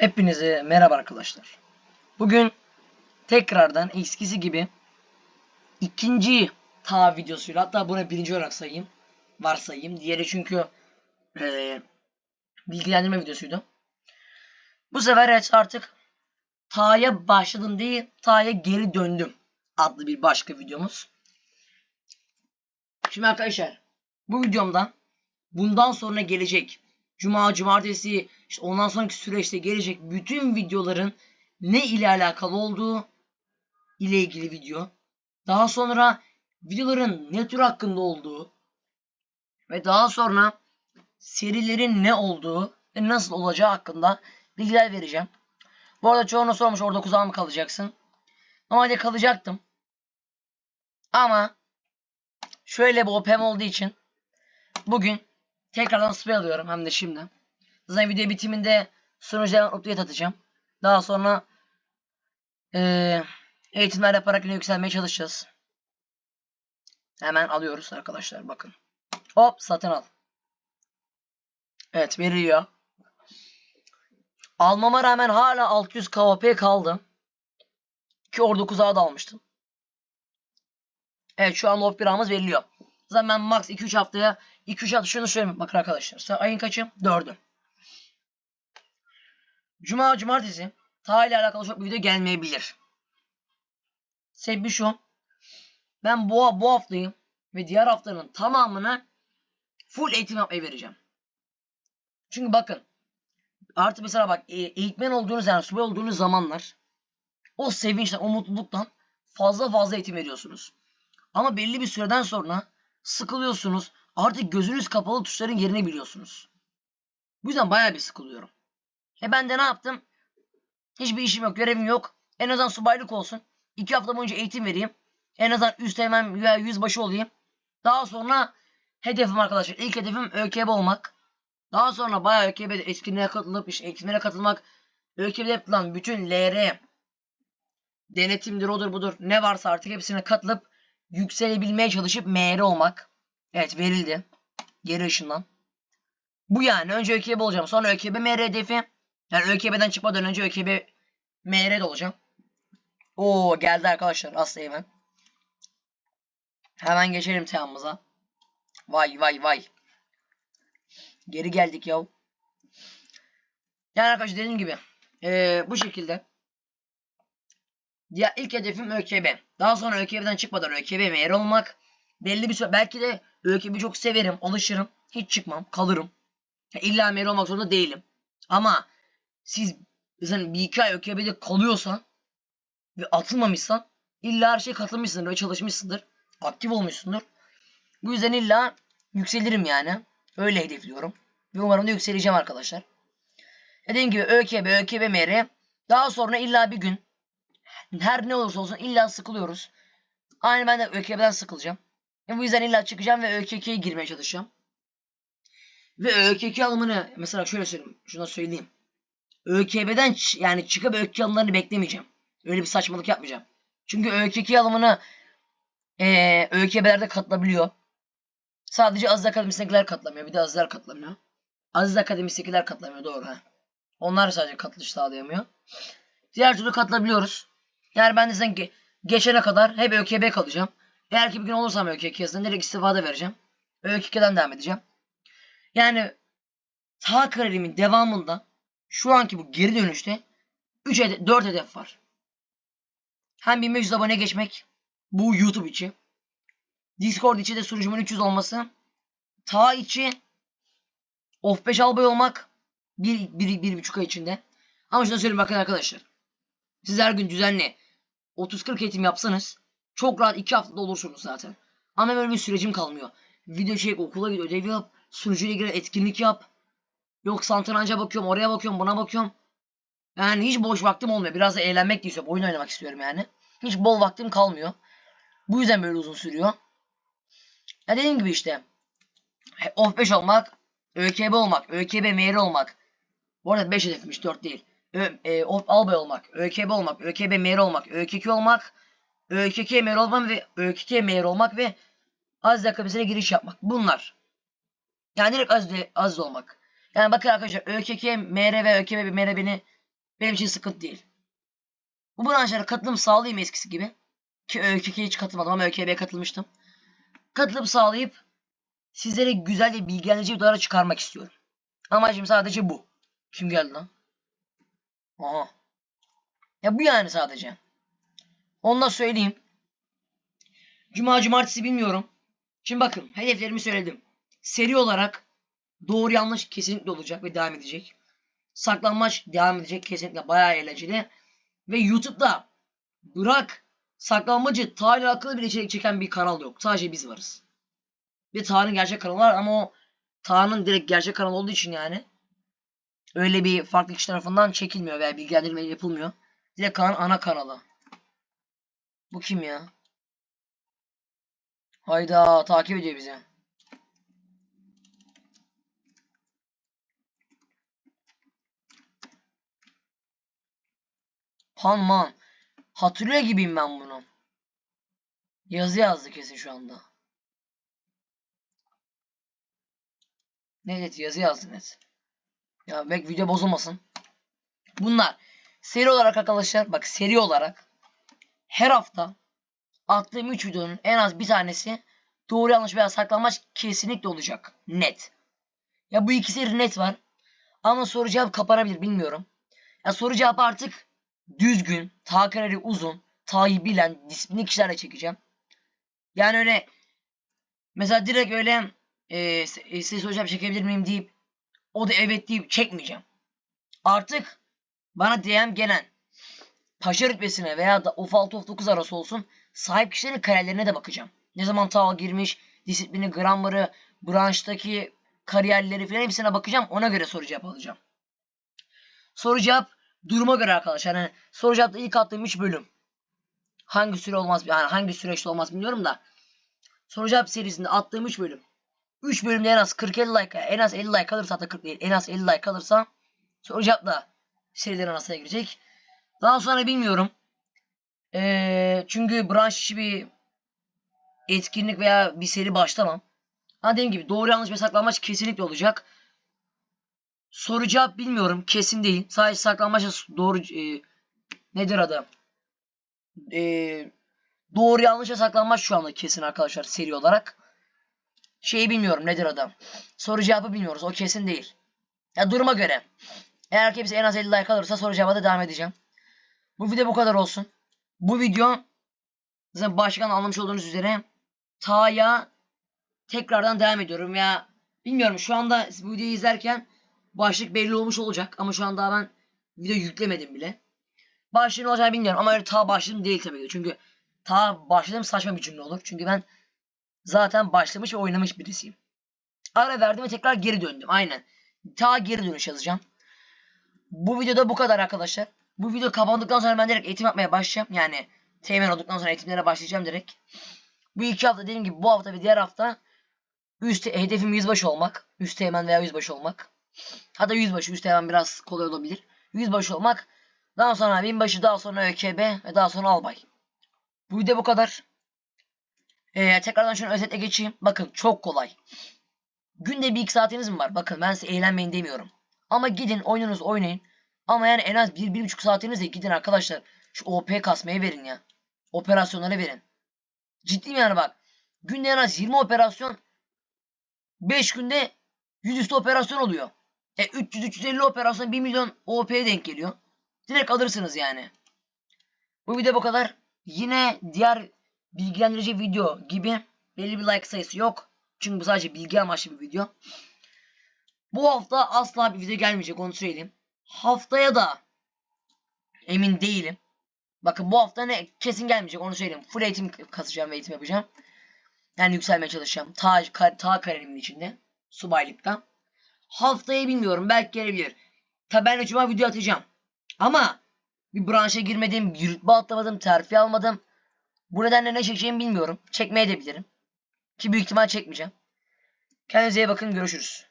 Hepinize merhaba arkadaşlar. Bugün tekrardan eskisi gibi ikinci ta videosuyla hatta bunu birinci olarak sayayım. Varsayayım. Diğeri çünkü eee, bilgilendirme videosuydu. Bu sefer artık Ta'ya başladım değil Ta'ya geri döndüm adlı bir başka videomuz. Şimdi arkadaşlar bu videomda bundan sonra gelecek Cuma, cumartesi, işte ondan sonraki süreçte gelecek bütün videoların ne ile alakalı olduğu ile ilgili video. Daha sonra videoların ne tür hakkında olduğu ve daha sonra serilerin ne olduğu ve nasıl olacağı hakkında bilgiler vereceğim. Bu arada çoğunu sormuş orada kuzağa mı kalacaksın? Normalde kalacaktım. Ama şöyle bir OPM olduğu için bugün tekrardan spray alıyorum hem de şimdi. Zaten video bitiminde sunucudan update atacağım. Daha sonra eee eğitimler yaparak yine yükselmeye çalışacağız. Hemen alıyoruz arkadaşlar bakın. Hop satın al. Evet veriliyor. Almama rağmen hala 600 KVP kaldı. Ki orada kuzağı da almıştım. Evet şu an lob biramız veriliyor. Zaten ben max 2-3 haftaya 2-3 hafta şunu söyleyeyim. Bakın arkadaşlar. Ayın kaçı? 4'ü. Cuma, cumartesi ta ile alakalı çok bir video gelmeyebilir. Sebebi şu. Ben bu, bu haftayı ve diğer haftanın tamamını full eğitim yapmaya vereceğim. Çünkü bakın artık mesela bak e, eğitmen olduğunuz yani subay olduğunuz zamanlar o sevinçten, o mutluluktan fazla fazla eğitim veriyorsunuz. Ama belli bir süreden sonra sıkılıyorsunuz. Artık gözünüz kapalı tuşların yerini biliyorsunuz. Bu yüzden bayağı bir sıkılıyorum. E ben de ne yaptım? Hiçbir işim yok, görevim yok. En azından subaylık olsun. İki hafta boyunca eğitim vereyim. En azından üst hemen veya yüzbaşı olayım. Daha sonra hedefim arkadaşlar. İlk hedefim ÖKB olmak. Daha sonra bayağı ÖKB'de etkinliğe katılıp işte eğitimlere katılmak. ÖKB'de yapılan bütün LR, denetimdir odur budur ne varsa artık hepsine katılıp yükselebilmeye çalışıp MR olmak. Evet verildi. Geri ışından. Bu yani. Önce ÖKB olacağım. Sonra ÖKB MR hedefi. Yani ÖKB'den çıkmadan önce ÖKB MR'de olacağım. Oo geldi arkadaşlar. Aslı hemen. Hemen geçelim teamımıza. Vay vay vay. Geri geldik yav. Yani arkadaşlar dediğim gibi. eee, bu şekilde. Ya ilk hedefim ÖKB. Daha sonra ÖKB'den çıkmadan ÖKB MR olmak. Belli bir süre. Belki de ÖKB'yi çok severim. Alışırım. Hiç çıkmam. Kalırım. İlla MR olmak zorunda değilim. Ama siz mesela bir iki ay ÖKB'de kalıyorsan ve atılmamışsan illa her şeye katılmışsındır ve çalışmışsındır. Aktif olmuşsundur. Bu yüzden illa yükselirim yani. Öyle hedefliyorum. Ve umarım da yükseleceğim arkadaşlar. Dediğim gibi ÖKB, ÖKB MR. Daha sonra illa bir gün her ne olursa olsun illa sıkılıyoruz. Aynı ben de ÖKB'den sıkılacağım. E bu yüzden illa çıkacağım ve ÖKK'ye girmeye çalışacağım. Ve ÖKK alımını mesela şöyle söyleyeyim. Şuna söyleyeyim. ÖKB'den yani çıkıp ÖKK alımlarını beklemeyeceğim. Öyle bir saçmalık yapmayacağım. Çünkü ÖKK alımını eee ÖKB'lerde katılabiliyor. Sadece Aziz Akademisi'ndekiler katılamıyor. Bir de Azizler katılamıyor. Aziz Akademisi'ndekiler katılamıyor doğru ha. Onlar sadece katılış sağlayamıyor. Diğer türlü katılabiliyoruz. Yani ben de ge- geçene kadar hep ÖKB kalacağım. Eğer ki bir gün olursam ÖKK yazısında direkt istifa da vereceğim. ÖKK'den devam edeceğim. Yani sağ kariyerimin devamında şu anki bu geri dönüşte 3 hedef, 4 hedef var. Hem 1500 abone geçmek bu YouTube içi. Discord içi de sunucumun 300 olması. Ta içi of 5 albay olmak bir, bir, bir buçuk ay içinde. Ama şunu söyleyeyim bakın arkadaşlar. Siz her gün düzenli 30-40 eğitim yapsanız çok rahat 2 haftada olursunuz zaten. Ama böyle bir sürecim kalmıyor. Video çek, okula git, ödev yap, sunucuyla ilgili etkinlik yap. Yok santranca bakıyorum, oraya bakıyorum, buna bakıyorum. Yani hiç boş vaktim olmuyor. Biraz da eğlenmek de istiyorum. Oyun oynamak istiyorum yani. Hiç bol vaktim kalmıyor. Bu yüzden böyle uzun sürüyor. Ya dediğim gibi işte. Of 5 olmak, ÖKB olmak, ÖKB MR olmak. Bu arada 5 hedefmiş 4 değil. Ö, e, of albay olmak, ÖKB olmak, ÖKB MR olmak, ÖKK olmak, ÖKK MR olmak ve ÖKK MR olmak ve Aziz Akademisi'ne giriş yapmak. Bunlar. Yani direkt Aziz, Aziz olmak. Yani bakın arkadaşlar ÖKK, MR ve ÖKB MR beni benim için sıkıntı değil. Bu branşlara katılım sağlayayım eskisi gibi. Ki ÖKK'ye hiç katılmadım ama ÖKB'ye katılmıştım. Katılım sağlayıp sizlere güzel ve bilgilendirici videolara çıkarmak istiyorum. Amacım sadece bu. Kim geldi lan? Aha. Ya bu yani sadece. Onu da söyleyeyim. Cuma cumartesi bilmiyorum. Şimdi bakın hedeflerimi söyledim. Seri olarak doğru yanlış kesinlikle olacak ve devam edecek. Saklanmaç devam edecek kesinlikle bayağı eğlenceli. Ve YouTube'da bırak saklanmacı tarih akıllı bile içerik çeken bir kanal yok. Sadece biz varız. Ve Tarık'ın gerçek kanalı var ama o Tarık'ın direkt gerçek kanalı olduğu için yani öyle bir farklı kişi tarafından çekilmiyor veya bilgilendirme yapılmıyor. Direkt kanalın ana kanalı. Bu kim ya? Hayda takip ediyor bizi. Panman. Hatırlıyor gibiyim ben bunu. Yazı yazdı kesin şu anda. Evet yazı yazdı net. Ya belki video bozulmasın. Bunlar seri olarak arkadaşlar bak seri olarak her hafta attığım 3 videonun en az bir tanesi doğru yanlış veya saklanmaç kesinlikle olacak. Net. Ya bu iki seri net var. Ama soru cevap kapanabilir bilmiyorum. Ya soru cevap artık düzgün, ta kararı uzun, tayi bilen, disiplinli kişilerle çekeceğim. Yani öyle mesela direkt öyle e, size soru cevap çekebilir miyim deyip o da evet deyip çekmeyeceğim. Artık bana DM gelen paşa rütbesine veya da of 6 of 9 arası olsun sahip kişilerin kariyerlerine de bakacağım. Ne zaman ta girmiş, disiplini, grammarı, branştaki kariyerleri falan hepsine bakacağım. Ona göre soru cevap alacağım. Soru cevap duruma göre arkadaşlar. Yani soru cevapta ilk attığım 3 bölüm. Hangi süre olmaz yani hangi süreçte olmaz bilmiyorum da. Soru cevap serisinde attığım 3 bölüm. 3 bölümde en az 40-50 like en az 50 like alırsa hatta 40 değil en az 50 like alırsa soru cevapla serilerin arasına girecek. Daha sonra bilmiyorum. Ee, çünkü branş işi bir etkinlik veya bir seri başlamam. Ha dediğim gibi doğru yanlış ve saklanmaç kesinlikle olacak. Soru cevap bilmiyorum. Kesin değil. Sadece saklanmaç doğru e, nedir adı? E, doğru yanlış ve saklanmaç şu anda kesin arkadaşlar seri olarak. Şeyi bilmiyorum nedir adam. Soru cevabı bilmiyoruz. O kesin değil. Ya duruma göre. Eğer ki en az 50 like alırsa soru cevaba da devam edeceğim. Bu video bu kadar olsun. Bu video zaten başkan anlamış olduğunuz üzere Ta'ya tekrardan devam ediyorum ya bilmiyorum şu anda bu videoyu izlerken başlık belli olmuş olacak ama şu an daha ben video yüklemedim bile. Başlığın olacağını bilmiyorum ama öyle ta başlığım değil tabii ki. Çünkü ta başladığım saçma bir cümle olur. Çünkü ben zaten başlamış ve oynamış birisiyim. Ara verdim ve tekrar geri döndüm. Aynen. Ta geri dönüş yazacağım. Bu videoda bu kadar arkadaşlar. Bu video kapandıktan sonra ben direkt eğitim yapmaya başlayacağım. Yani teğmen olduktan sonra eğitimlere başlayacağım direkt. Bu iki hafta dediğim gibi bu hafta ve diğer hafta üst hedefim yüzbaşı olmak. Üst teğmen veya yüzbaşı olmak. Hatta yüzbaşı, üst teğmen biraz kolay olabilir. Yüzbaşı olmak. Daha sonra binbaşı, daha sonra ÖKB ve daha sonra albay. Bu video bu kadar. Ee, tekrardan şunu özetle geçeyim. Bakın çok kolay. Günde bir iki saatiniz mi var? Bakın ben size eğlenmeyin demiyorum. Ama gidin oyununuzu oynayın. Ama yani en az bir, bir buçuk saatiniz de gidin arkadaşlar. Şu OP kasmaya verin ya. Operasyonlara verin. Ciddiyim yani bak. Günde en az 20 operasyon 5 günde 100 üstü operasyon oluyor. E 300-350 operasyon 1 milyon OP'ye denk geliyor. Direkt alırsınız yani. Bu video bu kadar. Yine diğer bilgilendirici video gibi belli bir like sayısı yok. Çünkü bu sadece bilgi amaçlı bir video. Bu hafta asla bir video gelmeyecek onu söyleyeyim. Haftaya da emin değilim. Bakın bu hafta ne kesin gelmeyecek onu söyleyeyim. Full eğitim kasacağım ve eğitim yapacağım. Yani yükselmeye çalışacağım. Ta, kar, ta kararimin içinde. Subaylıkta. Haftaya bilmiyorum. Belki gelebilir. Tabi ben cuma video atacağım. Ama bir branşa girmedim. Bir rütbe atlamadım. Terfi almadım. Bu nedenle ne çekeceğimi bilmiyorum. Çekmeye de bilirim. Ki büyük ihtimal çekmeyeceğim. Kendinize iyi bakın. Görüşürüz.